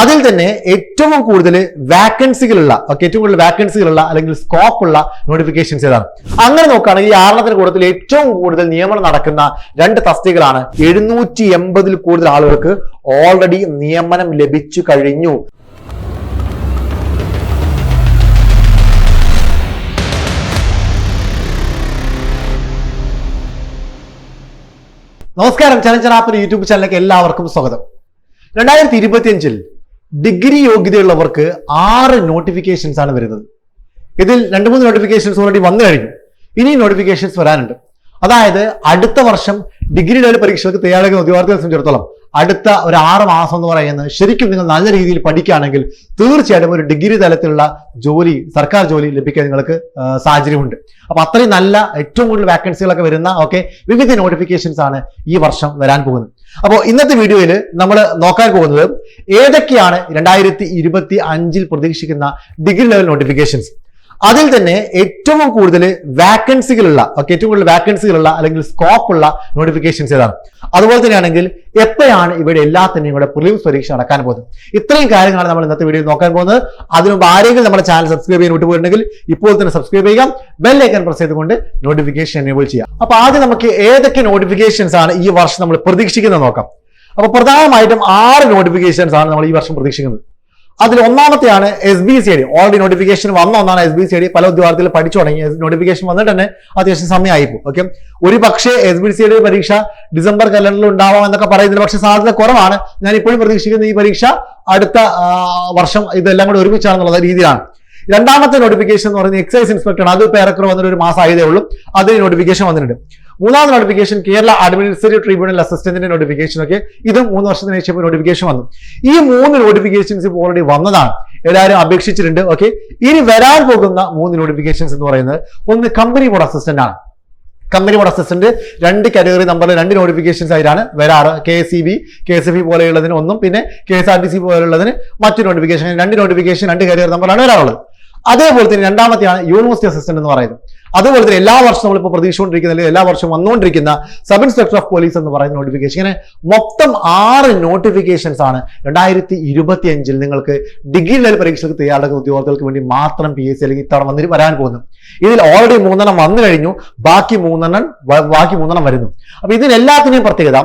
അതിൽ തന്നെ ഏറ്റവും കൂടുതൽ വാക്കൻസികളുള്ള ഓക്കെ ഏറ്റവും കൂടുതൽ വാക്കൻസികളുള്ള അല്ലെങ്കിൽ സ്കോപ്പ് ഉള്ള നോട്ടിഫിക്കേഷൻസ് ഏതാണ്? അങ്ങനെ നോക്കുകയാണെങ്കിൽ ഈ ആറണത്തിന് കൂട്ടത്തിൽ ഏറ്റവും കൂടുതൽ നിയമനം നടക്കുന്ന രണ്ട് തസ്തികളാണ് എഴുന്നൂറ്റി എൺപതിൽ കൂടുതൽ ആളുകൾക്ക് ഓൾറെഡി നിയമനം ലഭിച്ചു കഴിഞ്ഞു. നമസ്കാരം. ചലഞ്ചർ ചലഞ്ചറാപ്പിന് യൂട്യൂബ് ചാനലിലേക്ക് എല്ലാവർക്കും സ്വാഗതം. രണ്ടായിരത്തി ഇരുപത്തിയഞ്ചിൽ ഡിഗ്രി യോഗ്യതയുള്ളവർക്ക് ആറ് നോട്ടിഫിക്കേഷൻസ് ആണ് വരുന്നത്. ഇതിൽ രണ്ട് മൂന്ന് നോട്ടിഫിക്കേഷൻസ് ഓൾറെഡി വന്നു കഴിഞ്ഞു. ഇനി നോട്ടിഫിക്കേഷൻസ് വരാനുണ്ട്. അതായത് അടുത്ത വർഷം ഡിഗ്രി ലെവൽ പരീക്ഷകൾക്ക് തയ്യാറെടുക്കുന്ന ഉദ്യോഗാർത്ഥികളെ സംബന്ധിച്ചിടത്തോളം അടുത്ത ഒരു ആറ് മാസം എന്ന് പറയുന്നത് ശരിക്കും നിങ്ങൾ നല്ല രീതിയിൽ പഠിക്കുകയാണെങ്കിൽ തീർച്ചയായിട്ടും ഒരു ഡിഗ്രി തലത്തിലുള്ള ജോലി സർക്കാർ ജോലി ലഭിക്കാൻ നിങ്ങൾക്ക് സാഹചര്യമുണ്ട്. അപ്പൊ അത്രയും നല്ല ഏറ്റവും കൂടുതൽ വാക്കൻസികളൊക്കെ വരുന്ന ഓക്കെ വിവിധ നോട്ടിഫിക്കേഷൻസ് ആണ് ഈ വർഷം വരാൻ പോകുന്നത്. അപ്പോൾ ഇന്നത്തെ വീഡിയോയിൽ നമ്മൾ നോക്കാൻ പോകുന്നത് ഏതൊക്കെയാണ് രണ്ടായിരത്തി ഇരുപത്തി അഞ്ചിൽ പ്രതീക്ഷിക്കുന്ന ഡിഗ്രി ലെവൽ നോട്ടിഫിക്കേഷൻസ് അതിൽ തന്നെ ഏറ്റവും കൂടുതൽ വാക്കൻസികളുള്ള ഓക്കെ ഏറ്റവും കൂടുതൽ വാക്കൻസികളുള്ള അല്ലെങ്കിൽ സ്കോപ്പ് ഉള്ള നോട്ടിഫിക്കേഷൻസ് ഏതാണ്? അതുപോലെ തന്നെയാണെങ്കിൽ എപ്പോഴാണ് ഇവിടെ എല്ലാത്തിനെയും കൂടെ പ്രിലിംസ് പരീക്ഷ നടക്കാൻ പോകുന്നത്? ഇത്രയും കാര്യങ്ങളാണ് നമ്മൾ ഇന്നത്തെ വീഡിയോ നോക്കാൻ പോകുന്നത്. അതിനു മുമ്പ് ആരെങ്കിലും നമ്മുടെ ചാനൽ സബ്സ്ക്രൈബ് ചെയ്യാൻ വിട്ടുപോയിട്ടുണ്ടെങ്കിൽ ഇപ്പോൾ തന്നെ സബ്സ്ക്രൈബ് ചെയ്യാം ബെൽ ഐക്കൺ പ്രസ് ചെയ്തുകൊണ്ട് നോട്ടിഫിക്കേഷൻ എനേബിൾ ചെയ്യാം അപ്പോൾ ആദ്യം നമുക്ക് ഏതൊക്കെ നോട്ടിഫിക്കേഷൻസ് ആണ് ഈ വർഷം നമ്മൾ പ്രതീക്ഷിക്കുന്നത് നോക്കാം. അപ്പോൾ പ്രധാനമായിട്ടും ആറ് നോട്ടിഫിക്കേഷൻസ് ആണ് നമ്മൾ ഈ വർഷം പ്രതീക്ഷിക്കുന്നത്. അതിൽ ഒന്നാമത്തെയാണ് S B C D already notification വന്ന ഒന്നാണ് എസ് ബി സി ഡി പല ഉദ്യോഗാർത്ഥികൾ പഠിച്ചു തുടങ്ങി. നോട്ടിഫിക്കേഷൻ വന്നിട്ട് തന്നെ അത്യാവശ്യം സമയമായിപ്പോ ഓക്കെ ഒരു പക്ഷേ എസ് ബി സി ഡി പരീക്ഷ ഡിസംബർ കലണ്ടറിൽ ഉണ്ടാവാം എന്നൊക്കെ പറയുന്നതിൽ പക്ഷേ സാധ്യത കുറവാണ്. ഞാൻ ഇപ്പോഴും പ്രതീക്ഷിക്കുന്ന ഈ പരീക്ഷ അടുത്ത വർഷം ഇതെല്ലാം കൂടെ ഒരുമിച്ചാണെന്നുള്ള രീതിയിലാണ്. രണ്ടാമത്തെ നോട്ടിഫിക്കേഷൻ എന്ന് പറയുന്നത് എക്സൈസ് ഇൻസ്പെക്ടർ അത് പേരക്കുറ വന്നിട്ട് ഒരു മാസം ആയതേ ഉള്ളൂ. അതിന് നോട്ടിഫിക്കേഷൻ വന്നിട്ടുണ്ട്. മൂന്നാമത്തെ നോട്ടിഫിക്കേഷൻ കേരള അഡ്മിനിസ്ട്രേറ്റീവ് ട്രിബ്യൂണൽ അസിസ്റ്റന്റിന്റെ നോട്ടിഫിക്കേഷൻ ഒക്കെ ഇത് മൂന്ന് വർഷത്തിന് ശേഷം നോട്ടിഫിക്കേഷൻ വന്നു. ഈ മൂന്ന് നോട്ടിഫിക്കേഷൻസ് ഇപ്പോൾ ഓൾറെഡി വന്നതാണ്. എല്ലാവരും അപേക്ഷിച്ചിട്ടുണ്ട് ഓക്കെ ഇനി വരാൻ പോകുന്ന മൂന്ന് നോട്ടിഫിക്കേഷൻസ് എന്ന് പറയുന്നത് ഒന്ന് കമ്പനി ബോർഡ് അസിസ്റ്റന്റ് ആണ്. കമ്പനി ബോർഡ് അസിസ്റ്റന്റ് രണ്ട് കാറ്റഗറി നമ്പറിൽ രണ്ട് നോട്ടിഫിക്കേഷൻസ് ആയിട്ടാണ് വരാറ്. K S C B K S F E പോലെയുള്ളതിന് ഒന്നും പിന്നെ K S R T C പോലെയുള്ളതിന് മറ്റു നോട്ടിഫിക്കേഷൻ രണ്ട് നോട്ടിഫിക്കേഷൻ രണ്ട് കാറ്റഗറി നമ്പറാണ് വരാറുള്ളത്. അതേപോലെ തന്നെ രണ്ടാമത്തെയാണ് യൂണിവേഴ്സിറ്റി അസിസ്റ്റന്റ് എന്ന് പറയുന്നത്. അതുപോലെ തന്നെ എല്ലാ വർഷവും നമ്മളിപ്പോൾ പ്രതീക്ഷിച്ചുകൊണ്ടിരിക്കുന്ന അല്ലെങ്കിൽ എല്ലാ വർഷവും വന്നുകൊണ്ടിരിക്കുന്ന സബ് ഇൻസ്പെക്ടർ ഓഫ് പോലീസ് എന്ന് പറയുന്ന നോട്ടിഫിക്കേഷൻ ഇങ്ങനെ മൊത്തം ആറ് നോട്ടിഫിക്കേഷൻസ് ആണ്. രണ്ടായിരത്തി ഇരുപത്തി അഞ്ചിൽ നിങ്ങൾക്ക് ഡിഗ്രി ലെവൽ പരീക്ഷകൾക്ക് തയ്യാറെടുക്കുന്ന ഉദ്യോഗാർത്ഥികൾക്ക് വേണ്ടി മാത്രം പി എസ് സി അല്ലെങ്കിൽ ഇത്തവണ വന്നിട്ട് വരാൻ പോകുന്നു. ഇതിൽ ഓൾറെഡി മൂന്നെണ്ണം വന്നു കഴിഞ്ഞു. ബാക്കി മൂന്നെണ്ണം ബാക്കി മൂന്നെണ്ണം വരുന്നു. അപ്പൊ ഇതിനെല്ലാത്തിനെയും പ്രത്യേകത.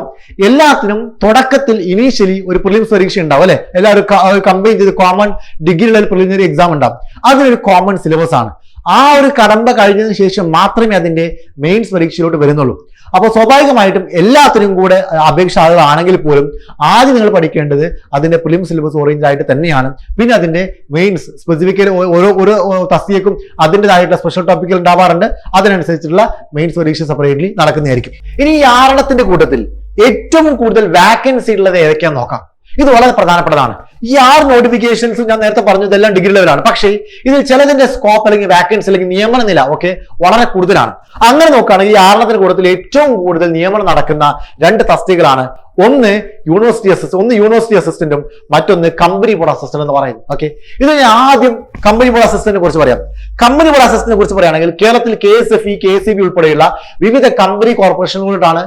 എല്ലാത്തിനും തുടക്കത്തിൽ ഇനീഷ്യലി ഒരു പ്രിലിംസ് പരീക്ഷ ഉണ്ടാവും അല്ലെ? എല്ലാവരും കമ്പൈൻ ചെയ്ത് common degree level preliminary exam ഉണ്ടാവും. അതിനൊരു കോമൺ സിലബസ് ആണ്. ആ ഒരു കടമ്പ കഴിഞ്ഞതിന് ശേഷം മാത്രമേ അതിന്റെ മെയിൻസ് പരീക്ഷയിലോട്ട് വരുന്നുള്ളൂ. അപ്പോൾ സ്വാഭാവികമായിട്ടും എല്ലാത്തിനും കൂടെ അപേക്ഷ ആളുകളാണെങ്കിൽ പോലും ആദ്യം നിങ്ങൾ പഠിക്കേണ്ടത് അതിന്റെ പ്രിലിം സിലബസ് ഓറിയന്റ് ആയിട്ട് തന്നെയാണ്. പിന്നെ അതിന്റെ മെയിൻസ് സ്പെസിഫിക്കലി ഓരോ ഓരോ തസ്തികക്കും അതിന്റെതായിട്ടുള്ള സ്പെഷ്യൽ ടോപ്പിക്കുകൾ ഉണ്ടാവാറുണ്ട്. അതിനനുസരിച്ചുള്ള മെയിൻസ് പരീക്ഷ സെപ്പറേറ്റ്ലി നടക്കുന്നതായിരിക്കും. ഇനി ഈ ആറെണ്ണത്തിന്റെ കൂട്ടത്തിൽ ഏറ്റവും കൂടുതൽ വാക്കൻസി ഉള്ളത് ഏതൊക്കെയാന്ന് നോക്കാം. ഇത് വളരെ പ്രധാനപ്പെട്ടതാണ്. ഈ ആറ് നോട്ടിഫിക്കേഷൻസ് ഞാൻ നേരത്തെ പറഞ്ഞു ഇതെല്ലാം ഡിഗ്രി ലെവലാണ് പക്ഷേ ഇതിൽ ചിലതിന്റെ സ്കോപ്പ് അല്ലെങ്കിൽ വാക്കൻസി അല്ലെങ്കിൽ നിയമന നില ഒക്കെ വളരെ കൂടുതലാണ്. അങ്ങനെ നോക്കുകയാണെങ്കിൽ ഈ ആറെണ്ണത്തിന് കൂടുതൽ ഏറ്റവും കൂടുതൽ നിയമനം നടക്കുന്ന രണ്ട് തസ്തികകളാണ് ഒന്ന് യൂണിവേഴ്സിറ്റി അസിസ്റ്റന്റ് ഒന്ന് യൂണിവേഴ്സിറ്റി അസിസ്റ്റന്റും മറ്റൊന്ന് കമ്പനി ബോർഡ് അസിസ്റ്റന്റ് എന്ന് പറയുന്നത് ഓക്കെ ഇത് ഞാൻ ആദ്യം കമ്പനി ബോർഡ് അസിസ്റ്റന്റിനെ കുറിച്ച് പറയാം. കമ്പനി ബോർഡ് അസിസ്റ്റന്റിനെ കുറിച്ച് പറയുകയാണെങ്കിൽ കേരളത്തിൽ K S F E K S B ഉൾപ്പെടെയുള്ള വിവിധ കമ്പനി കോർപ്പറേഷനുകളിലാണ്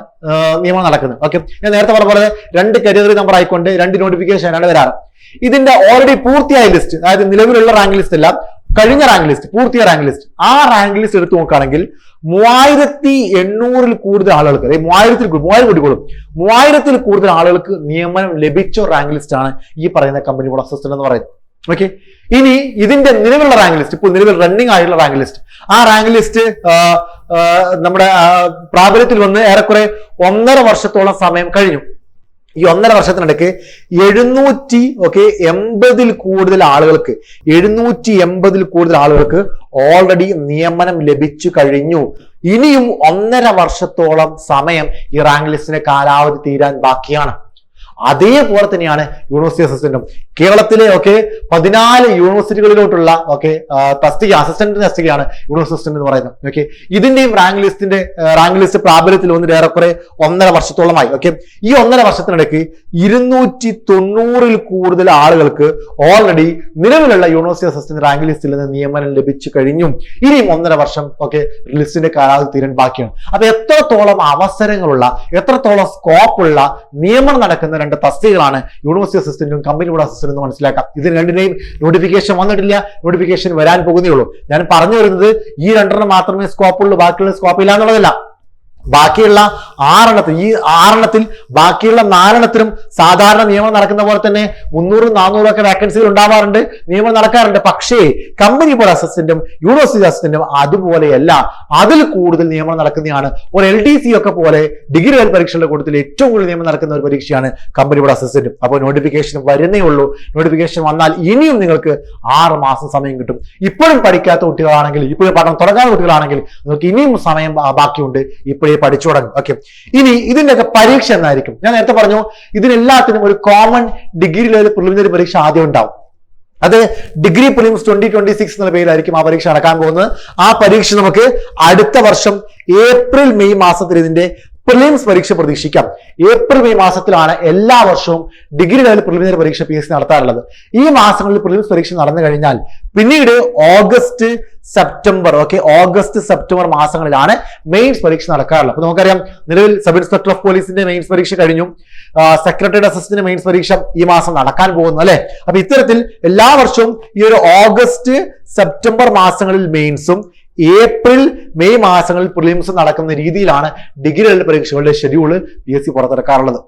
നിയമം നടക്കുന്നത്. ഓക്കെ ഞാൻ നേരത്തെ പറഞ്ഞ പോലെ രണ്ട് കരിയറി നമ്പർ ആയിക്കൊണ്ട് രണ്ട് നോട്ടിഫിക്കേഷൻ ആണ് വരാറ്. ഇതിന്റെ ഓൾറെഡി പൂർത്തിയായ ലിസ്റ്റ് അതായത് നിലവിലുള്ള റാങ്ക് ലിസ്റ്റ് എല്ലാം കഴിഞ്ഞ റാങ്ക് ലിസ്റ്റ് പൂർത്തിയായ റാങ്ക് ലിസ്റ്റ് ആ റാങ്ക് ലിസ്റ്റ് എടുത്തു നോക്കുകയാണെങ്കിൽ മൂവായിരത്തി എണ്ണൂറിൽ കൂടുതൽ ആളുകൾക്ക് അതായത് മൂവായിരത്തിൽ മൂവായിരം കൊള്ളും മൂവായിരത്തിൽ കൂടുതൽ ആളുകൾക്ക് നിയമനം ലഭിച്ച റാങ്ക് ലിസ്റ്റ് ആണ് ഈ പറയുന്ന കമ്പനി അസിസ്റ്റന്റ് എന്ന് പറയുന്നത്. ഓക്കെ ഇനി ഇതിന്റെ നിലവിലുള്ള റാങ്ക് ലിസ്റ്റ് ഇപ്പോൾ നിലവിൽ റണ്ണിങ് ആയിട്ടുള്ള റാങ്ക് ലിസ്റ്റ് ആ റാങ്ക് ലിസ്റ്റ് നമ്മുടെ പ്രാബല്യത്തിൽ വന്ന് ഏറെക്കുറെ ഒന്നര വർഷത്തോളം സമയം കഴിഞ്ഞു. ഈ ഒന്നര വർഷത്തിനിടയ്ക്ക് എഴുന്നൂറ്റി ഓക്കെ എൺപതിൽ കൂടുതൽ ആളുകൾക്ക് എഴുന്നൂറ്റി എൺപതിൽ കൂടുതൽ ആളുകൾക്ക് ഓൾറെഡി നിയമനം ലഭിച്ചു കഴിഞ്ഞു. ഇനിയും ഒന്നര വർഷത്തോളം സമയം ഈ കാലാവധി തീരാൻ ബാക്കിയാണ്. അതേപോലെ തന്നെയാണ് യൂണിവേഴ്സിറ്റി അസിസ്റ്റന്റും കേരളത്തിലെ ഒക്കെ പതിനാല് യൂണിവേഴ്സിറ്റികളിലോട്ടുള്ള ഓക്കെ തസ്തിക അസിസ്റ്റന്റ് തസ്തികയാണ് യൂണിവേഴ്സിറ്റി അസിസ്റ്റന്റ് എന്ന് പറയുന്നത് ഓക്കെ ഇതിന്റെയും റാങ്ക് ലിസ്റ്റിന്റെ റാങ്ക് ലിസ്റ്റ് പ്രാബല്യത്തിൽ വന്നിട്ട് ഏറെക്കുറെ ഒന്നര വർഷത്തോളമായി ഓക്കെ ഈ ഒന്നര വർഷത്തിനിടയ്ക്ക് ഇരുന്നൂറ്റി തൊണ്ണൂറിൽ കൂടുതൽ ആളുകൾക്ക് ഓൾറെഡി നിലവിലുള്ള യൂണിവേഴ്സിറ്റി അസിസ്റ്റന്റ് റാങ്ക് ലിസ്റ്റിൽ നിന്ന് നിയമനം ലഭിച്ചു കഴിഞ്ഞു. ഇനിയും ഒന്നര വർഷം ഓക്കെ ലിസ്റ്റിന്റെ കാലാവധി തീരാൻ ബാക്കിയാണ്. അപ്പൊ എത്രത്തോളം അവസരങ്ങളുള്ള എത്രത്തോളം സ്കോപ്പുള്ള നിയമനം നടക്കുന്ന രണ്ട് തസ്തികളാണ് യൂണിവേഴ്സിറ്റി അസിസ്റ്റന്റും കമ്പനി ബോർഡ് അസിസ്റ്റന്റും എന്ന് മനസ്സിലാക്കാം. ഇത് രണ്ടിനെയും നോട്ടിഫിക്കേഷൻ വന്നിട്ടില്ല നോട്ടിഫിക്കേഷൻ വരാൻ പോകുന്നേ ഉള്ളൂ. ഞാൻ പറഞ്ഞു വരുന്നത് ഈ രണ്ടെണ്ണം മാത്രമേ സ്കോപ്പുള്ളൂ ബാക്കിയുള്ള സ്കോപ്പ് ഇല്ല എന്നുള്ളതല്ല ബാക്കിയുള്ള ആറെണ്ണത്തിൽ ഈ ആറെണ്ണത്തിൽ ബാക്കിയുള്ള നാലെണ്ണത്തിലും സാധാരണ നിയമം നടക്കുന്ന പോലെ തന്നെ മുന്നൂറും നാനൂറും ഒക്കെ വേക്കൻസികൾ ഉണ്ടാവാറുണ്ട് നിയമം നടക്കാറുണ്ട്. പക്ഷേ കമ്പനി ബോർഡ് അസിസ്റ്റന്റും യൂണിവേഴ്സിറ്റി അസിസ്റ്റന്റും അതുപോലെയല്ല. അതിൽ കൂടുതൽ നിയമം നടക്കുന്നതാണ് ഒരു എൽ ഡി സി ഒക്കെ പോലെ ഡിഗ്രി ലെവൽ പരീക്ഷകളുടെ കൂട്ടത്തിൽ ഏറ്റവും കൂടുതൽ നിയമം നടക്കുന്ന ഒരു പരീക്ഷയാണ് കമ്പനി ബോർഡ് അസിസ്റ്റന്റും അപ്പോൾ നോട്ടിഫിക്കേഷൻ വരുന്നേ ഉള്ളൂ. നോട്ടിഫിക്കേഷൻ വന്നാൽ ഇനിയും നിങ്ങൾക്ക് ആറ് മാസം സമയം കിട്ടും. ഇപ്പോഴും പഠിക്കാത്ത കുട്ടികളാണെങ്കിൽ ഇപ്പോഴും പഠനം തുടങ്ങാത്ത കുട്ടികളാണെങ്കിൽ നിങ്ങൾക്ക് ഇനിയും സമയം ബാക്കിയുണ്ട്. ഇപ്പോഴേ പഠിച്ചു തുടങ്ങും ഓക്കെ ഇനി ഇതിന്റെയൊക്കെ പരീക്ഷ എന്നായിരിക്കും. ഞാൻ നേരത്തെ പറഞ്ഞു ഇതിനെല്ലാത്തിനും ഒരു കോമൺ ഡിഗ്രി ലെവൽ പ്രിലിമിനറി പരീക്ഷ ആദ്യം ഉണ്ടാവും. അത് degree prelims twenty twenty six എന്ന പേരിലായിരിക്കും ആ പരീക്ഷ നടക്കാൻ പോകുന്നത്. ആ പരീക്ഷ നമുക്ക് അടുത്ത വർഷം ഏപ്രിൽ മെയ് മാസത്തിൽ ഇതിന്റെ പ്രിലിംസ് പരീക്ഷ പ്രതീക്ഷിക്കാം. ഏപ്രിൽ മെയ് മാസത്തിലാണ് എല്ലാ വർഷവും ഡിഗ്രി ലെവൽ പ്രിലിമിനറി പരീക്ഷ പി എസ് നടത്താറുള്ളത്. ഈ മാസങ്ങളിൽ പ്രിലിംസ് പരീക്ഷ നടന്നു കഴിഞ്ഞാൽ പിന്നീട് August September okay August September മാസങ്ങളിലാണ് മെയിൻസ് പരീക്ഷ നടക്കാറുള്ളത്. അപ്പൊ നമുക്കറിയാം നിലവിൽ സബ് ഇൻസ്പെക്ടർ ഓഫ് പോലീസിന്റെ മെയിൻസ് പരീക്ഷ കഴിഞ്ഞു. സെക്രട്ടറിയുടെ അസിസ്റ്റന്റ് മെയിൻസ് പരീക്ഷ ഈ മാസം നടക്കാൻ പോകുന്നു അല്ലെ? അപ്പൊ ഇത്തരത്തിൽ എല്ലാ വർഷവും ഈ ഒരു ഓഗസ്റ്റ് സെപ്റ്റംബർ മാസങ്ങളിൽ മെയിൻസും ഏപ്രിൽ മെയ് മാസങ്ങളിൽ പ്രിലിംസ് നടക്കുന്ന രീതിയിലാണ് ഡിഗ്രി ലെവൽ പരീക്ഷകളുടെ ഷെഡ്യൂൾ പി എസ് സി പുറത്തിറക്കാറുള്ളത്.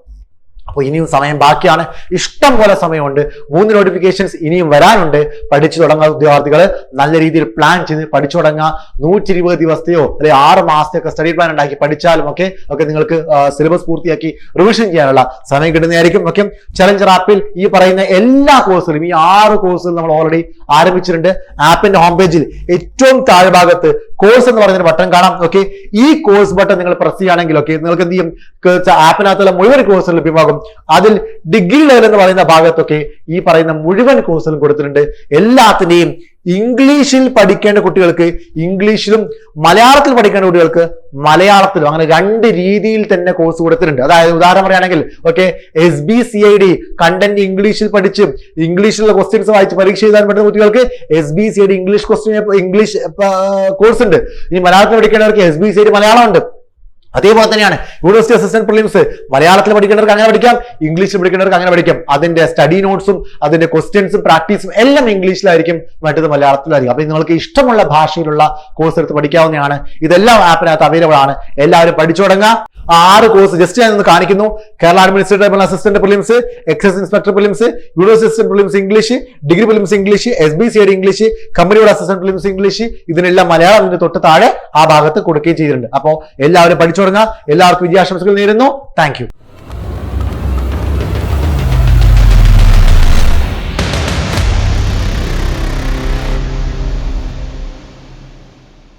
അപ്പോൾ ഇനിയും സമയം ബാക്കിയാണ്. ഇഷ്ടം പോലെ സമയമുണ്ട്. മൂന്ന് നോട്ടിഫിക്കേഷൻസ് ഇനിയും വരാനുണ്ട്. പഠിച്ചു തുടങ്ങാത്ത ഉദ്യോഗാർത്ഥികൾ നല്ല രീതിയിൽ പ്ലാൻ ചെയ്ത് പഠിച്ചു തുടങ്ങുക നൂറ്റി ഇരുപത് ദിവസത്തെയോ അല്ലെങ്കിൽ ആറ് മാസത്തെയൊക്കെ സ്റ്റഡി പ്ലാൻ ഉണ്ടാക്കി പഠിച്ചാലും ഒക്കെ ഒക്കെ നിങ്ങൾക്ക് സിലബസ് പൂർത്തിയാക്കി റിവിഷൻ ചെയ്യാനുള്ള സമയം കിട്ടുന്നതായിരിക്കും. ഓക്കെ? ചലഞ്ചർ ആപ്പിൽ ഈ പറയുന്ന എല്ലാ കോഴ്സുകളും ഈ ആറ് കോഴ്സുകൾ നമ്മൾ ഓൾറെഡി ആരംഭിച്ചിട്ടുണ്ട്. ആപ്പിന്റെ ഹോം പേജിൽ ഏറ്റവും താഴെ താഴ്ഭാഗത്ത് കോഴ്സ് എന്ന് പറയുന്ന ബട്ടൺ കാണാം. ഓക്കെ ഈ കോഴ്സ് ബട്ടൺ നിങ്ങൾ പ്രസ് ചെയ്യുകയാണെങ്കിൽ ഓക്കെ നിങ്ങൾക്ക് എന്ത് ചെയ്യും? ആപ്പിനകത്തുള്ള മുഴുവൻ കോഴ്സും ലഭ്യമാകും. അതിൽ ഡിഗ്രി ലെവൽ എന്ന് പറയുന്ന ഭാഗത്തൊക്കെ ഈ പറയുന്ന മുഴുവൻ കോഴ്സുകളും കൊടുത്തിട്ടുണ്ട്. എല്ലാത്തിന്റെയും ഇംഗ്ലീഷിൽ പഠിക്കേണ്ട കുട്ടികൾക്ക് ഇംഗ്ലീഷിലും മലയാളത്തിൽ പഠിക്കേണ്ട കുട്ടികൾക്ക് മലയാളത്തിലും അങ്ങനെ രണ്ട് രീതിയിൽ തന്നെ കോഴ്സ് കൊടുത്തിട്ടുണ്ട്. അതായത് ഉദാഹരണം പറയുകയാണെങ്കിൽ okay S B C I D content ഇംഗ്ലീഷിൽ പഠിച്ച് ഇംഗ്ലീഷിലുള്ള ക്വസ്റ്റ്യൻസ് വായിച്ച് പരീക്ഷ എഴുതാൻ പറ്റുന്ന കുട്ടികൾക്ക് S B C I D English question English course ഉണ്ട്. ഇനി മലയാളത്തിൽ പഠിക്കേണ്ടവർക്ക് S B C I D Malayalam ഉണ്ട്. അതേപോലെ തന്നെയാണ് യൂണിവേഴ്സിറ്റി അസിസ്റ്റന്റ് പ്രിലിംസ് മലയാളത്തിൽ പഠിക്കേണ്ടവർക്ക് അങ്ങനെ പഠിക്കാം ഇംഗ്ലീഷിൽ പഠിക്കേണ്ടവർക്ക് അങ്ങനെ പഠിക്കാം. അതിന്റെ സ്റ്റഡി നോട്ട്സും അതിന്റെ ക്വസ്റ്റ്യൻസും പ്രാക്ടീസും എല്ലാം ഇംഗ്ലീഷിലായിരിക്കും മറ്റത് മലയാളത്തിലായിരിക്കും. അപ്പൊ നിങ്ങൾക്ക് ഇഷ്ടമുള്ള ഭാഷയിലുള്ള കോഴ്സ് എടുത്ത് പഠിക്കാവുന്നതാണ്. ഇതെല്ലാം ആപ്പിനകത്ത് അവൈലബിൾ ആണ്. എല്ലാവരും പഠിച്ചു തുടങ്ങുക. ആ ആറ് കോഴ്സ് ജസ്റ്റ് ഞാൻ ഒന്ന് കാണിക്കുന്നു. Kerala administrative assistant prelims excise inspector prelims university assistant prelims English degree prelims English S B C English കമ്പനിയുടെ അസിസ്റ്റന്റ് പ്രിലിംസ് ഇംഗ്ലീഷ് ഇതിനെല്ലാം മലയാളം ഇതിന്റെ തൊട്ട് താഴെ ആ ഭാഗത്ത് കൊടുക്കുകയും ചെയ്തിട്ടുണ്ട്. അപ്പോൾ എല്ലാവരും പഠിച്ചു തുടങ്ങുക എല്ലാവർക്കും വിജയാശംസകൾ നേരുന്നു. താങ്ക്